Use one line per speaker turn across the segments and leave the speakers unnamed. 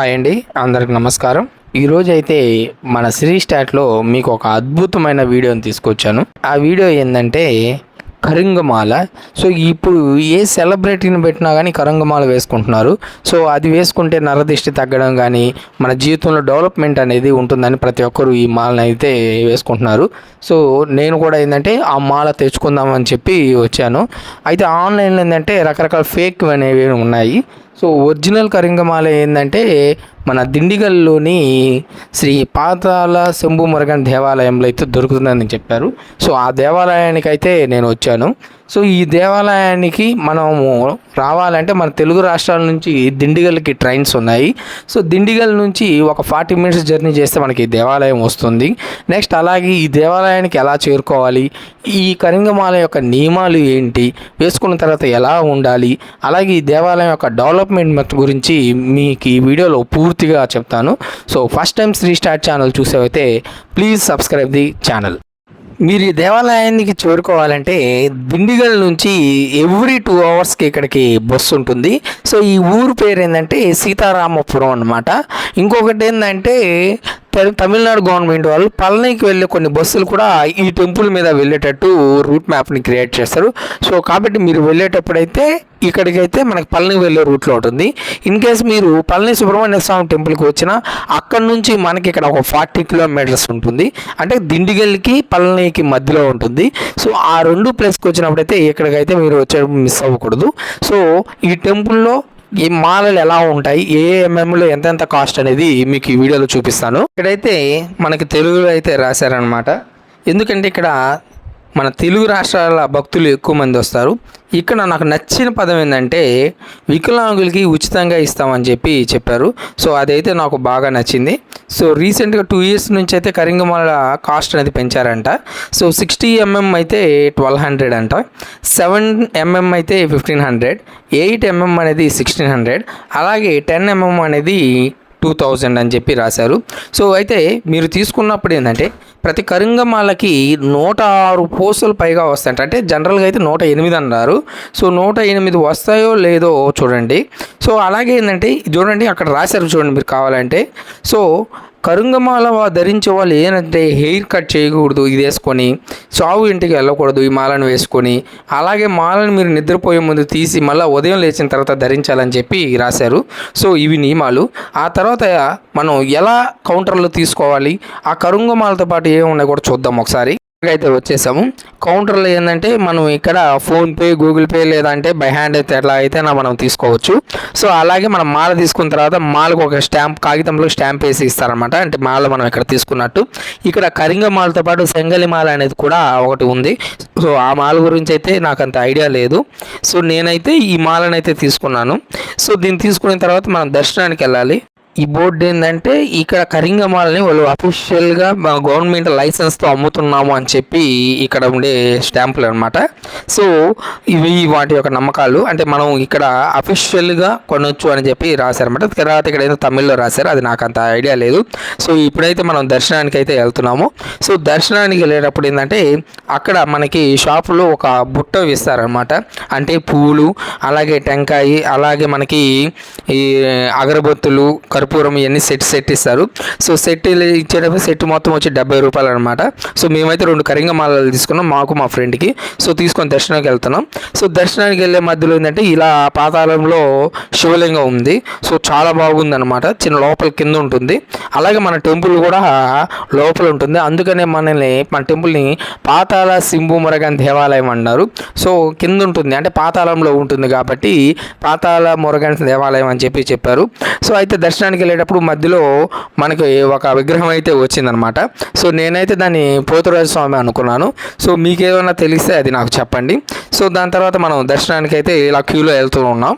Hi అండి అందరికి నమస్కారం. ఈరోజు అయితే మన శ్రీ స్టాట్లో మీకు ఒక అద్భుతమైన వీడియోని తీసుకొచ్చాను. ఆ వీడియో ఏంటంటే కరింగమాల. సో ఇప్పుడు ఏ సెలబ్రిటీని పెట్టినా కానీ కరంగమాల వేసుకుంటున్నారు. సో అది వేసుకుంటే నరదిష్టి తగ్గడం కానీ మన జీవితంలో డెవలప్మెంట్ అనేది ఉంటుందని ప్రతి ఒక్కరు ఈ మాలను అయితే వేసుకుంటున్నారు. సో నేను కూడా ఏంటంటే ఆ మాల తెచ్చుకుందామని చెప్పి వచ్చాను. అయితే ఆన్లైన్లో ఏంటంటే రకరకాల ఫేక్ అనేవి ఉన్నాయి. సో ఒరిజినల్ కరింగమాల ఏంటంటే మన దిండిగల్లోని శ్రీ పాతాల శంభు మురగన్ దేవాలయంలో అయితే దొరుకుతుందని చెప్పారు. సో ఆ దేవాలయానికి అయితే నేను వచ్చాను. సో ఈ దేవాలయానికి మనము రావాలంటే మన తెలుగు రాష్ట్రాల నుంచి దిండిగల్కి ట్రైన్స్ ఉన్నాయి. సో దిండిగల్ నుంచి ఒక ఫార్టీ మినిట్స్ జర్నీ చేస్తే మనకి ఈ దేవాలయం వస్తుంది. నెక్స్ట్ అలాగే ఈ దేవాలయానికి ఎలా చేరుకోవాలి? ఈ కరింగమాల యొక్క నియమాలు ఏంటి? వేసుకున్న తర్వాత ఎలా ఉండాలి? అలాగే ఈ దేవాలయం యొక్క డెవలప్మెంట్ గురించి మీకు ఈ వీడియోలో పూర్తిగా చెప్తాను. So first time Sri start channel చూసేవైతే please subscribe the channel. మీరు ఈ దేవాలయానికి చేరుకోవాలంటే దిండిగల్ నుంచి ఎవ్రీ టూ అవర్స్కి ఇక్కడికి బస్సు ఉంటుంది. సో ఈ ఊరు పేరు ఏంటంటే సీతారామపురం అనమాట ఇంకొకటి ఏంటంటే తమిళనాడు గవర్నమెంట్ వాళ్ళు పళనికి వెళ్ళే కొన్ని బస్సులు కూడా ఈ టెంపుల్ మీద వెళ్ళేటట్టు రూట్ మ్యాప్ని క్రియేట్ చేస్తారు. సో కాబట్టి మీరు వెళ్ళేటప్పుడైతే ఇక్కడికైతే మనకి పళని వెళ్ళే రూట్లో ఉంటుంది. ఇన్ కేస్ మీరు పళని సుబ్రహ్మణ్య స్వామి టెంపుల్కి వచ్చినా అక్కడ నుంచి మనకి ఇక్కడ ఒక ఫార్టీ కిలోమీటర్స్ ఉంటుంది. అంటే దిండిగల్కి పళనికి మధ్యలో ఉంటుంది. సో ఆ రెండు ప్లేస్కి వచ్చినప్పుడైతే ఇక్కడికైతే మీరు వచ్చే మిస్ అవ్వకూడదు. సో ఈ టెంపుల్లో ఈ మాలలు ఎలా ఉంటాయి? ఏ ఎంఎంలో ఎంతెంత కాస్ట్ అనేది మీకు ఈ వీడియోలో చూపిస్తాను. ఇక్కడైతే మనకి తెలుగులో అయితే రాశారనమాట ఎందుకంటే ఇక్కడ మన తెలుగు రాష్ట్రాల భక్తులు ఎక్కువ మంది వస్తారు. ఇక్కడ నాకు నచ్చిన పదం ఏంటంటే వికలాంగులకి ఉచితంగా ఇస్తామని చెప్పి చెప్పారు. సో అదైతే నాకు బాగా నచ్చింది. సో రీసెంట్గా టూ ఇయర్స్ నుంచి అయితే కరింగమాల కాస్ట్ అనేది పెంచారంట. సో సిక్స్టీ ఎంఎం అయితే ట్వెల్వ్ హండ్రెడ్ అంట. సెవెన్ ఎంఎం అయితే ఫిఫ్టీన్ హండ్రెడ్. ఎయిట్ ఎంఎం అనేది సిక్స్టీన్ హండ్రెడ్. అలాగే టెన్ ఎంఎం అనేది టూ థౌజండ్ అని చెప్పి రాశారు. సో అయితే మీరు తీసుకున్నప్పుడు ఏంటంటే ప్రతి కరింగమాలకి నూట ఆరు పూసలు పైగా వస్తాయంట. అంటే జనరల్గా అయితే నూట ఎనిమిది అన్నారు. సో నూట ఎనిమిది వస్తాయో లేదో చూడండి. సో అలాగే ఏంటంటే చూడండి అక్కడ రాశారు చూడండి మీరు కావాలంటే. సో కరుంగమాల ధరించే వాళ్ళు ఏంటంటే హెయిర్ కట్ చేయకూడదు ఇది వేసుకొని చావు ఇంటికి వెళ్ళకూడదు ఈ మాలను వేసుకొని అలాగే మాలను మీరు నిద్రపోయే ముందు తీసి మళ్ళీ ఉదయం లేచిన తర్వాత ధరించాలని చెప్పి రాశారు. సో ఇవి నియమాలు. ఆ తర్వాత మనం ఎలా కౌంటర్లో తీసుకోవాలి? ఆ కరుంగమాలతో పాటు ఏమున్నాయి కూడా చూద్దాం ఒకసారి. అయితే వచ్చేసాము. కౌంటర్లో ఏంటంటే మనం ఇక్కడ ఫోన్పే గూగుల్ పే లేదంటే బై హ్యాండ్ అయితే ఎట్లా అయితే మనం తీసుకోవచ్చు. సో అలాగే మనం మాల తీసుకున్న తర్వాత మాలకు ఒక స్టాంప్ కాగితంలో స్టాంప్ వేసి ఇస్తారనమాట అంటే మాల మనం ఇక్కడ తీసుకున్నట్టు. ఇక్కడ కరింగ మాలతో పాటు సెంగలి మాల అనేది కూడా ఒకటి ఉంది. సో ఆ మాల గురించి అయితే నాకు అంత ఐడియా లేదు. సో నేనైతే ఈ మాలను అయితే తీసుకున్నాను. సో దీన్ని తీసుకున్న తర్వాత మనం దర్శనానికి వెళ్ళాలి. ఈ బోర్డు ఏంటంటే ఇక్కడ కరింగమాలని వాళ్ళు అఫీషియల్గా గవర్నమెంట్ లైసెన్స్తో అమ్ముతున్నాము అని చెప్పి ఇక్కడ ఉండే స్టాంపులు అనమాట సో ఇవి వాటి యొక్క నమ్మకాలు. అంటే మనం ఇక్కడ అఫీషియల్గా కొనొచ్చు అని చెప్పి రాశారనమాట తర్వాత ఇక్కడ ఏదో తమిళ్ళో రాశారు అది నాకు అంత ఐడియా లేదు. సో ఇప్పుడైతే మనం దర్శనానికి అయితే వెళ్తున్నాము. సో దర్శనానికి వెళ్ళేటప్పుడు ఏంటంటే అక్కడ మనకి షాపులో ఒక బుట్ట ఇస్తారనమాట అంటే పూలు అలాగే టెంకాయ అలాగే మనకి ఈ అగరబత్తులు కర్పూరం ఇవన్నీ సెట్ సెట్ ఇస్తారు. సో సెట్ ఇచ్చేటప్పుడు సెట్ మొత్తం వచ్చి డెబ్బై రూపాయలు అనమాట సో మేమైతే రెండు కరింగ మాలలు తీసుకున్నాం మాకు మా ఫ్రెండ్కి సో తీసుకొని దర్శనానికి వెళ్తున్నాం. సో దర్శనానికి వెళ్ళే మధ్యలో ఏంటంటే ఇలా పాతాళంలో శివలింగం ఉంది. సో చాలా బాగుందనమాట చిన్న లోపల కింద ఉంటుంది. అలాగే మన టెంపుల్ కూడా లోపల ఉంటుంది. అందుకనే మనల్ని మన టెంపుల్ని పాతాళ సింబు మురగన్ దేవాలయం అన్నారు సో కింద ఉంటుంది. అంటే పాతాళంలో ఉంటుంది కాబట్టి పాతాళ మురగన్ దేవాలయం అని చెప్పి చెప్పారు. సో అయితే దర్శనానికి వెళ్ళేటప్పుడు మధ్యలో మనకి ఒక విగ్రహం అయితే వచ్చిందనమాట. సో నేనైతే దాన్ని పోతురాజు స్వామి అనుకున్నాను. సో మీకు ఏమైనా తెలిస్తే అది నాకు చెప్పండి. సో దాని తర్వాత మనం దర్శనానికి అయితే ఇలా క్యూలో వెళ్తూ ఉన్నాం.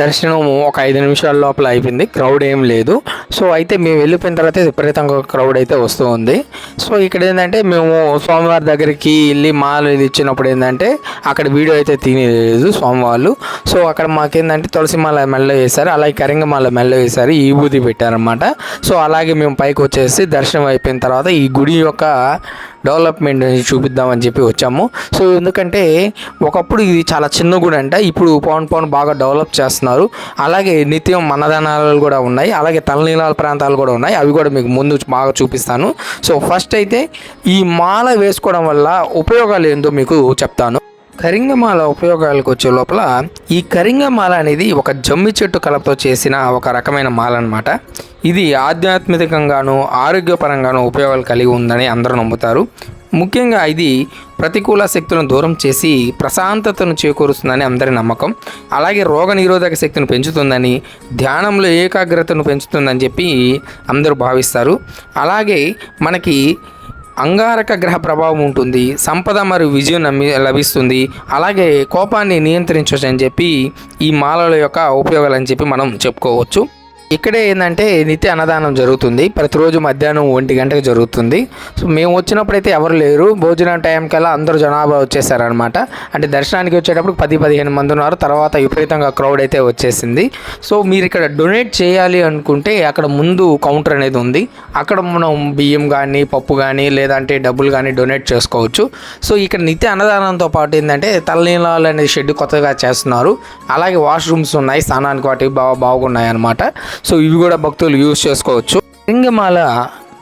దర్శనం ఒక ఐదు నిమిషాల లోపల అయిపోయింది. క్రౌడ్ ఏం లేదు. సో అయితే మేము వెళ్ళిపోయిన తర్వాత విపరీతంగా క్రౌడ్ అయితే వస్తూ ఉంది. సో ఇక్కడ ఏంటంటే మేము స్వామివారి దగ్గరికి వెళ్ళి మాలు ఇచ్చినప్పుడు ఏంటంటే అక్కడ వీడియో అయితే తినలేదు స్వామివారు. సో అక్కడ మాకేంటంటే తులసి మాల మెల్ల వేశారు. అలాగే కరింగమాల మెల్ల వేశారు. ఈ బూది పెట్టారనమాట సో అలాగే మేము పైకి వచ్చేసి దర్శనం అయిపోయిన తర్వాత ఈ గుడి యొక్క డెవలప్మెంట్ చూపిద్దామని చెప్పి వచ్చాము. సో ఎందుకంటే ఒకప్పుడు ఇది చాలా చిన్న గుడి అంట. ఇప్పుడు పవన్ పవన్ బాగా డెవలప్ చేస్తున్నారు. అలాగే నిత్యం మన్నదానాలు కూడా ఉన్నాయి. అలాగే తలనీలాల ప్రాంతాలు కూడా ఉన్నాయి. అవి కూడా మీకు ముందు బాగా చూపిస్తాను. సో ఫస్ట్ అయితే ఈ మాల వేసుకోవడం వల్ల ఉపయోగాలు ఏందో మీకు చెప్తాను. కరింగమాల ఉపయోగాలకు వచ్చే లోపల ఈ కరింగమాల అనేది ఒక జమ్మి చెట్టు కలపతో చేసిన ఒక రకమైన మాల అనమాట ఇది ఆధ్యాత్మికంగాను ఆరోగ్యపరంగాను ఉపయోగాలు కలిగి ఉందని అందరూ నమ్ముతారు. ముఖ్యంగా ఇది ప్రతికూల శక్తులను దూరం చేసి ప్రశాంతతను చేకూరుస్తుందని అందరి నమ్మకం. అలాగే రోగ నిరోధక శక్తిని పెంచుతుందని ధ్యానంలో ఏకాగ్రతను పెంచుతుందని చెప్పి అందరూ భావిస్తారు. అలాగే మనకి అంగారక గ్రహ ప్రభావం ఉంటుంది సంపద మరియు విజయం నమ్మి లభిస్తుంది అలాగే కోపాన్ని నియంత్రించవచ్చు అని చెప్పి ఈ మాలల యొక్క ఉపయోగాలు అని చెప్పి మనం చెప్పుకోవచ్చు. ఇక్కడే ఏంటంటే నిత్య అన్నదానం జరుగుతుంది. ప్రతిరోజు మధ్యాహ్నం ఒంటి గంటకు జరుగుతుంది. సో మేము వచ్చినప్పుడైతే ఎవరు లేరు. భోజనం టైం కల్లా అందరూ జనాభా వచ్చేసారనమాట అంటే దర్శనానికి వచ్చేటప్పుడు పది పదిహేను మంది ఉన్నారు. తర్వాత విపరీతంగా క్రౌడ్ అయితే వచ్చేసింది. సో మీరు ఇక్కడ డొనేట్ చేయాలి అనుకుంటే అక్కడ ముందు కౌంటర్ అనేది ఉంది. అక్కడ మనం బియ్యం కానీ పప్పు కానీ లేదంటే డబ్బులు కానీ డొనేట్ చేసుకోవచ్చు. సో ఇక్కడ నిత్య అన్నదానంతో పాటు ఏంటంటే తలనీలాలు అనేది షెడ్ కొత్తగా చేస్తున్నారు. అలాగే వాష్రూమ్స్ ఉన్నాయి. స్నానానికి వాటికి బాగా బాగున్నాయి అనమాట సో ఇవి కూడా భక్తులు యూజ్ చేసుకోవచ్చు. లింగమాల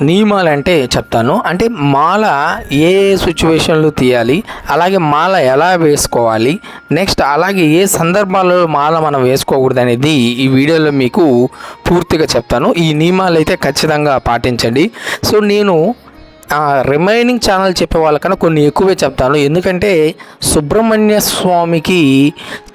నియమాలు అంటే చెప్తాను. అంటే మాల ఏ సిచ్యువేషన్లో తీయాలి అలాగే మాల ఎలా వేసుకోవాలి నెక్స్ట్ అలాగే ఏ సందర్భాలలో మాల మనం వేసుకోకూడదు అనేది ఈ వీడియోలో మీకు పూర్తిగా చెప్తాను. ఈ నియమాలు అయితే ఖచ్చితంగా పాటించండి. సో నేను రిమైనింగ్ ఛానల్ చెప్పే వాళ్ళకన్నా కొన్ని ఎక్కువే చెప్తాను. ఎందుకంటే సుబ్రహ్మణ్య స్వామికి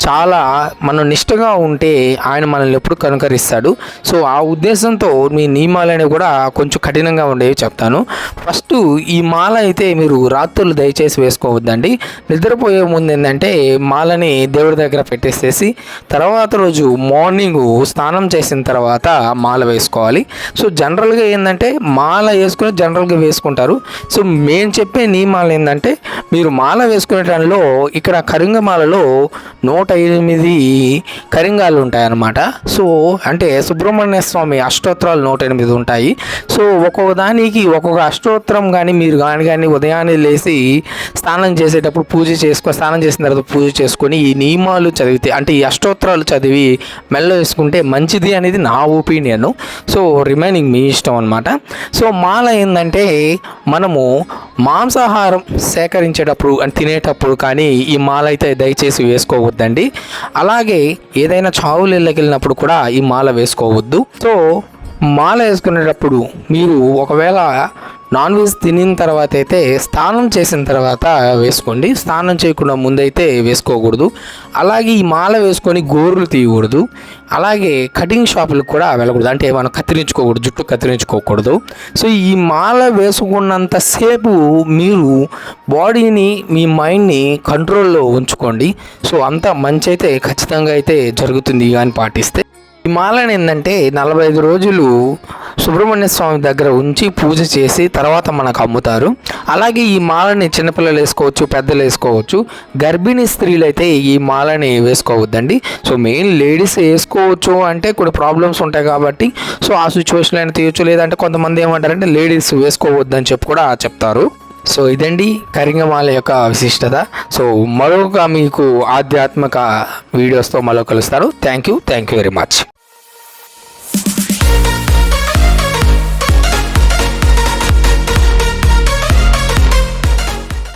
చాలా మనం నిష్టగా ఉంటే ఆయన మనల్ని ఎప్పుడు కనుకరిస్తాడు. సో ఆ ఉద్దేశంతో మీ నియమాలని కూడా కొంచెం కఠినంగా ఉండేవి చెప్తాను. ఫస్ట్ ఈ మాల అయితే మీరు రాత్రులు దయచేసి వేసుకోవద్దండి. నిద్రపోయే ముందు ఏంటంటే మాలని దేవుడి దగ్గర పెట్టేసేసి తర్వాత రోజు మార్నింగ్ స్నానం చేసిన తర్వాత మాల వేసుకోవాలి. సో జనరల్గా ఏంటంటే మాల వేసుకుని జనరల్గా వేసుకుంటారు. సో మేము చెప్పే నియమాలు ఏంటంటే మీరు మాల వేసుకునే టైంలో ఇక్కడ కరింగమాలలో నూట ఎనిమిది కరింగాలు ఉంటాయన్నమాట సో అంటే సుబ్రహ్మణ్య స్వామి అష్టోత్తరాలు నూట ఎనిమిది ఉంటాయి. సో ఒక్కొక్క దానికి ఒక్కొక్క అష్టోత్తరం కానీ మీరు కానీ కానీ ఉదయాన్నే లేచి స్నానం చేసేటప్పుడు పూజ చేసుకో స్నానం చేసిన తర్వాత పూజ చేసుకొని ఈ నియమాలు చదివితే అంటే ఈ అష్టోత్తరాలు చదివి మెల్ల వేసుకుంటే మంచిది అనేది నా ఒపీనియన్. సో రిమైనింగ్ మీ ఇష్టం అనమాట సో మాల ఏంటంటే మనము మాంసాహారం సేకరించేటప్పుడు అంటే తినేటప్పుడు కానీ ఈ మాల అయితే దయచేసి వేసుకోవద్దండి. అలాగే ఏదైనా చావులు వెళ్ళినప్పుడు కూడా ఈ మాల వేసుకోవద్దు. సో మాల వేసుకునేటప్పుడు మీరు ఒకవేళ నాన్ వెజ్ తినిన తర్వాత అయితే స్నానం చేసిన తర్వాత వేసుకోండి. స్నానం చేయకుండా ముందైతే వేసుకోకూడదు. అలాగే ఈ మాల వేసుకొని గోర్లు తీయకూడదు. అలాగే కటింగ్ షాపులకు కూడా వెళ్ళకూడదు. అంటే మనం కత్తిరించుకోకూడదు జుట్టు కత్తిరించుకోకూడదు. సో ఈ మాల వేసుకున్నంతసేపు మీరు బాడీని మీ మైండ్ని కంట్రోల్లో ఉంచుకోండి. సో అంత మంచి అయితే ఖచ్చితంగా అయితే జరుగుతుంది కానీ పాటిస్తే. ఈ మాలను ఏంటంటే నలభై ఐదు రోజులు సుబ్రహ్మణ్య స్వామి దగ్గర ఉంచి పూజ చేసి తర్వాత మనకు అమ్ముతారు. అలాగే ఈ మాలని చిన్నపిల్లలు వేసుకోవచ్చు పెద్దలు వేసుకోవచ్చు. గర్భిణీ స్త్రీలు అయితే ఈ మాలని వేసుకోవద్దండి. సో మెయిన్ లేడీస్ వేసుకోవచ్చు అంటే కొన్ని ప్రాబ్లమ్స్ ఉంటాయి కాబట్టి సో ఆ సిచ్యువేషన్ అయినా తీయచ్చు. లేదంటే కొంతమంది ఏమంటారంటే లేడీస్ వేసుకోవద్దని చెప్పి కూడా చెప్తారు. సో ఇదండి కరింగమాల యొక్క విశిష్టత. సో మరొక మీకు ఆధ్యాత్మిక వీడియోస్తో మరో కలుస్తారు thank you thank you very much